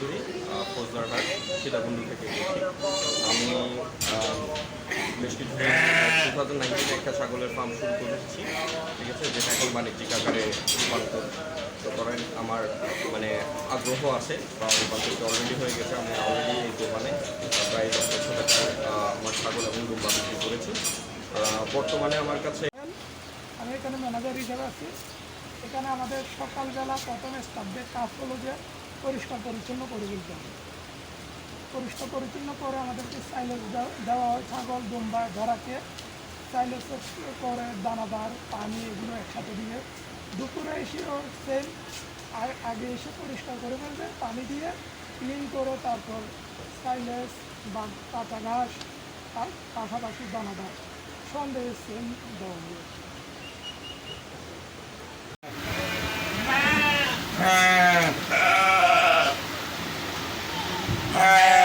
চৌধুরী ফৌজদারবাগ, সীতাকুণ্ড থেকে আমি বেশ কিছু টু থাউজেন্ড নাইনটিনে একটা ছাগলের ফার্ম শুরু করেছি, ঠিক আছে, যেটা এখন বাণিজ্যিক আকারে রূপান্তর। তো করেন আমার মানে আগ্রহ আছে, বা রূপান্তরিত অলরেডি হয়ে গেছে, আমি অলরেডি এই দোকানে প্রায় দশ লক্ষ টাকা আমার ছাগল এবং রূপা বিক্রি করেছি। বর্তমানে আমার কাছে আমি এখানে ম্যানেজার হিসাবে আছি। এখানে আমাদের সকালবেলা প্রথম স্টাফদের কাজ হলো যে পরিষ্কার পরিচ্ছন্ন করে তুলতে হবে। পরিষ্কার পরিচ্ছন্ন করে আমাদেরকে সাইলেজ দেওয়া হয়, ছাগল, দুম্বা ভেড়াকে সাইলেজ করে দানাদার, পানি এগুলো একসাথে দিয়ে দুপুরে এসেও সেম আগে এসে পরিষ্কার করে ফেলবে, পানি দিয়ে ক্লিন করে তারপর সাইলেজ বা কাঁচা ঘাস, পাশাপাশি দানাদার, সন্দেহে সেম দেওয়া হয় Ah!